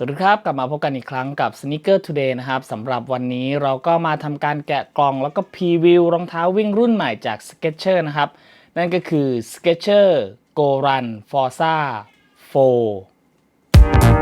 สวัสดีครับ กลับมาพบกันอีกครั้งกับ Sneaker Today นะครับสำหรับวันนี้เราก็มาทำการแกะกล่องแล้วก็พรีวิวรองเท้าวิ่งรุ่นใหม่จาก Skechers นะครับ นั่นก็คือ Skechers Go Run Forza 4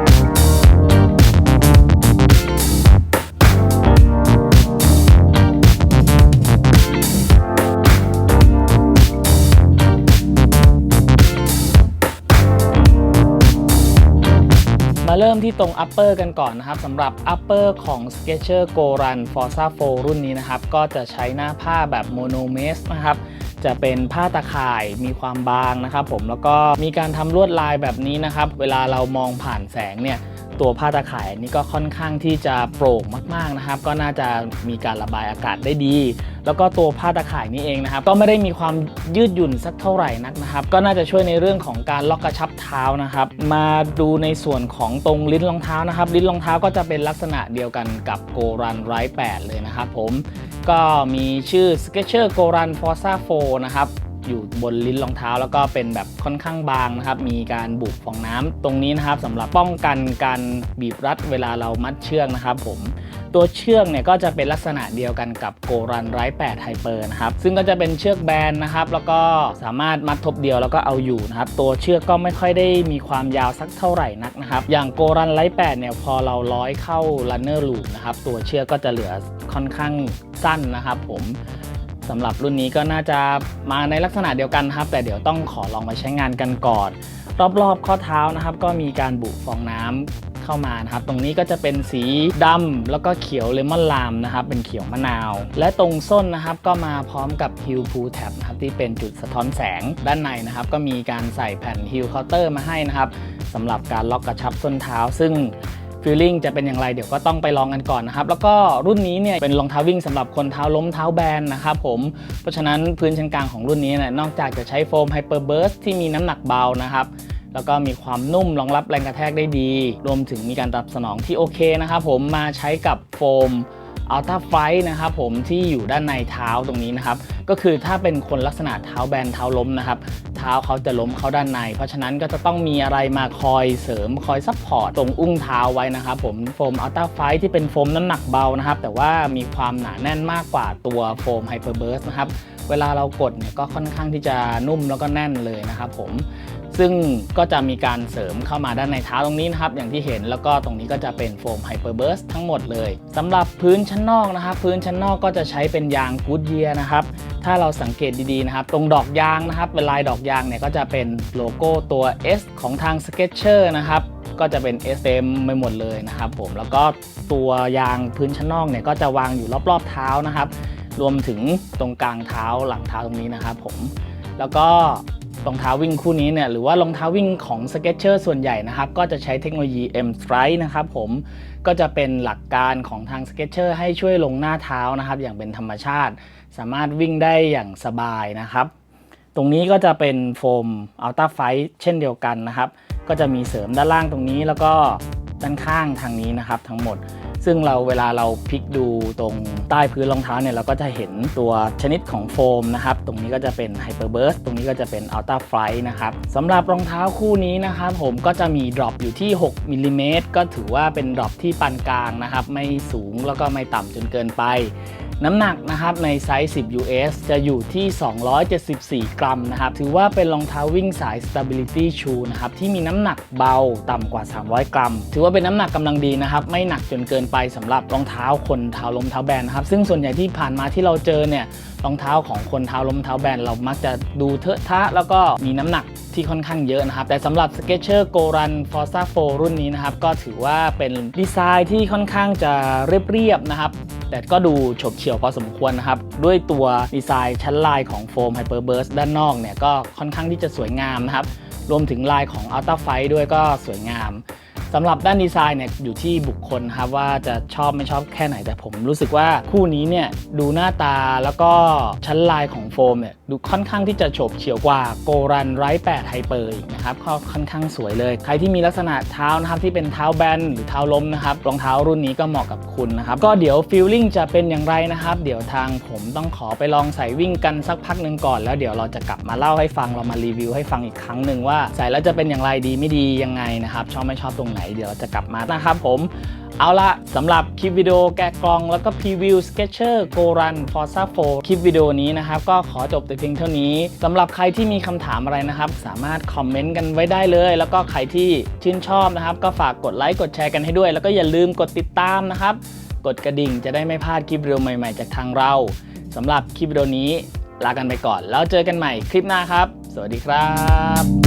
เริ่มที่ตรง upper กันก่อนนะครับสำหรับ upper ของ Skechers Go Run Forza 4 รุ่นนี้นะครับ ก็จะใช้หน้าผ้าแบบ mono mesh นะครับ จะเป็นผ้าตะข่ายมีความบางนะครับผมแล้วก็มีการทำลวดลายแบบนี้นะครับ เวลาเรามองผ่านแสงเนี่ย ตัวผ้าตะข่ายนนี้ก็ค่อนข้างที่จะโปร่งมากๆนะครับ ก็น่าจะมีการระบายอากาศได้ดี แล้วก็ตัวผ้าตะข่ายนี้เองนะครับ ก็ไม่ได้มีความยืดหยุ่นสักเท่าไหร่นักนะครับ ก็น่าจะช่วยในเรื่องของการล็อกกระชับเท้านะครับ มาดูในส่วนของตรงลิ้นรองเท้านะครับ ลิ้นรองเท้าก็จะเป็นลักษณะเดียวกันกับ Go Run Ride 8เลยนะครับผมก็มีชื่อ Skechers Go Run Forza 4นะครับ อยู่บนลิ้นรองเท้า แล้วก็เป็นแบบค่อนข้างบางนะครับมีการบุบฟองน้ำตรงนี้นะครับสำหรับป้องกันการบีบรัดเวลาเรามัดเชือกนะครับผมตัวเชือกเนี่ยก็จะเป็นลักษณะเดียวกันกับโกรันไรแปดไฮเปอร์นะครับซึ่งก็จะเป็นเชือกแบนนะครับแล้วก็สามารถมัดทบเดียวแล้วก็เอาอยู่นะครับตัวเชือกก็ไม่ค่อยได้มีความยาวสักเท่าไหร่นักนะครับอย่างโกรันไรแปดเนี่ยพอเราร้อยเข้ารันเนอร์ลูนะครับตัวเชือกก็จะเหลือค่อนข้างสั้นนะครับผม สำหรับรุ่นนี้ก็น่าจะมาในลักษณะเดียวกันครับ แต่เดี๋ยวต้องขอลองมาใช้งานกันก่อน รอบๆข้อเท้านะครับ ก็มีการบุฟองน้ำเข้ามานะครับ ตรงนี้ก็จะเป็นสีดำแล้วก็เขียวเลมอนลามนะครับ เป็นเขียวมะนาว และตรงส้นนะครับก็มาพร้อมกับฮิลพูแท็บนะครับที่เป็นจุดสะท้อนแสงด้านในนะครับ ก็มีการใส่แผ่นฮิลเคาน์เตอร์มาให้นะครับสำหรับการล็อกกระชับส้นเท้า ซึ่ง ฟีลลิ่งจะเป็นอย่างไรเดี๋ยวก็ต้องไปลองกันก่อนนะครับ แล้วก็รุ่นนี้เนี่ยเป็นรองเท้าวิ่งสำหรับคนเท้าล้มเท้าแบนนะครับผม เพราะฉะนั้นพื้นชั้นกลางของรุ่นนี้เนี่ยนอกจากจะใช้โฟมไฮเปอร์เบิร์สที่มีน้ำหนักเบานะครับแล้วก็มีความนุ่มรองรับแรงกระแทกได้ดี รวมถึงมีการตอบสนองที่โอเคนะครับผมมาใช้กับโฟม อัลต้าไฟนะครับผมที่อยู่ด้านในเท้าตรงนี้นะครับ ก็คือถ้าเป็นคนลักษณะเท้าแบนเท้าล้มนะครับ เท้าเขาจะล้มเข้าด้านใน เพราะฉะนั้นก็จะต้องมีอะไรมาคอยเสริมคอยซัพพอร์ตตรงอุ้งเท้าไว้นะครับผมโฟมอัลต้าไฟที่เป็นโฟมน้ำหนักเบานะครับ แต่ว่ามีความหนาแน่นมากกว่าตัวโฟมไฮเปอร์เบิร์สนะครับเวลาเรากดเนี่ยก็ค่อนข้างที่จะนุ่มแล้วก็แน่นเลยนะครับผม ซึ่งก็จะมีการเสริมเข้ามาด้านในเท้าตรงนี้นะครับ อย่างที่เห็นแล้วก็ตรงนี้ก็จะเป็นโฟมไฮเปอร์เบิร์สทั้งหมดเลยสำหรับพื้นชั้นนอกนะครับ พื้นชั้นนอกก็จะใช้เป็นยางกูดเยียนะครับถ้าเราสังเกตดีๆนะครับ ตรงดอกยางนะครับเป็นลายดอกยางเนี่ยก็จะเป็นโลโก้ตัว S ของทาง Skechers นะครับก็จะเป็น S เต็มไปหมดเลยนะครับผมแล้วก็ตัวยางพื้นชั้นนอกเนี่ยก็จะวางอยู่รอบๆเท้านะครับ รวมถึงตรงกลางเท้าหลังเท้าตรงนี้นะครับผมแล้วก็ รองเท้าวิ่งคู่นี้เนี่ยหรือว่ารองเท้าวิ่งของ Skechers ส่วนใหญ่นะครับ ก็จะใช้เทคโนโลยี M Strike นะครับผมก็จะเป็นหลักการของทาง Skechers ให้ช่วยลงหน้าเท้านะครับ อย่างเป็นธรรมชาติ สามารถวิ่งได้อย่างสบายนะครับ ตรงนี้ก็จะเป็นโฟม Ultra Fight เช่นเดียวกันนะครับ ก็จะมีเสริมด้านล่างตรงนี้แล้วก็ด้านข้างทางนี้นะครับทั้งหมด ซึ่งเราเวลาเราพลิกดูตรงใต้พื้นรองเท้าเนี่ยเราก็จะเห็นตัวชนิดของโฟมนะครับ ตรงนี้ก็จะเป็น Hyper Burst ตรงนี้ก็จะเป็น Ultra Flight นะครับสำหรับรองเท้าคู่นี้นะครับผมก็จะมีดรอปอยู่ที่ 6มิลลิเมตรก็ถือว่าเป็นดรอปที่ปานกลางนะครับ ไม่สูงแล้วก็ไม่ต่ำจนเกินไปน้ำหนักนะครับในไซส์ 10 US จะอยู่ที่ 274 กรัมนะครับ ถือว่าเป็นรองเท้าวิ่งสาย Stability Shoe นะครับ ที่มีน้ำหนักเบาต่ำกว่า 300 กรัม ถือว่าเป็นน้ำหนักกำลังดีนะครับ ไม่หนักจนเกินไปสำหรับรองเท้าคนเท้าล้มเท้าแบนนะครับ ซึ่งส่วนใหญ่ที่ผ่านมาที่เราเจอเนี่ยรองเท้าของคนเท้าล้มเท้าแบนเรามักจะดูเทอะทะ แล้วก็มีน้ำหนักที่ค่อนข้างเยอะนะครับ แต่สำหรับ Skechers Go Run Forza 4รุ่นนี้นะครับ ก็ถือว่าเป็นดีไซน์ที่ค่อนข้างจะเรียบๆนะครับแต่ก็ดูฉบเฉี่ยวพอสมควรนะครับ ด้วยตัวดีไซน์ชั้นลายของโฟม Hyper Burst ด้านนอกเนี่ยก็ค่อนข้างที่จะสวยงามนะครับ รวมถึงลายของ Ultra Fight ด้วยก็สวยงาม สำหรับด้านดีไซน์เนี่ยอยู่ที่บุคคลครับว่าจะชอบไม่ชอบแค่ไหนแต่ผมรู้สึกว่าคู่นี้เนี่ยดูหน้าตาแล้วก็ชั้นลายของโฟมเนี่ยดูค่อนข้างที่จะโฉบเฉี่ยวกว่าโกรันไรแปดไฮเปอร์อีกนะครับก็ค่อนข้างสวยเลย ใครที่มีลักษณะเท้านะครับที่เป็นเท้าแบนหรือเท้าล้มนะครับรองเท้ารุ่นนี้ก็เหมาะกับคุณนะครับก็เดี๋ยวฟีลลิ่งจะเป็นอย่างไรนะครับเดี๋ยวทางผมต้องขอไปลองใส่วิ่งกันสักพักหนึ่งก่อน แล้วเดี๋ยวเราจะกลับมาเล่าให้ฟังเรามารีวิวให้ฟังอีกครั้งหนึ่งว่าใส่แล้วจะเป็นอย่างไรดีไม่ดียังไงนะครับชอบไม่ชอบตรงไหนเดี๋ยวเราจะกลับมานะครับผม เอาละสำหรับคลิปวิดีโอแกะกล่องแล้วก็พรีวิว Sketcher Go Run Forza 4คลิปวิดีโอนี้นะครับ ก็ขอจบแต่เพียงเท่านี้สำหรับใครที่มีคำถามอะไรนะครับ สามารถคอมเมนต์กันไว้ได้เลย แล้วก็ใครที่ชื่นชอบนะครับ ก็ฝากกดไลค์กดแชร์กันให้ด้วย แล้วก็อย่าลืมกดติดตามนะครับกดกระดิ่งจะได้ไม่พลาดคลิปวิดีโอใหม่ๆ จากทางเราสำหรับคลิปวิดีโอนี้ลากันไปก่อน แล้วเจอกันใหม่คลิปหน้าครับ สวัสดีครับ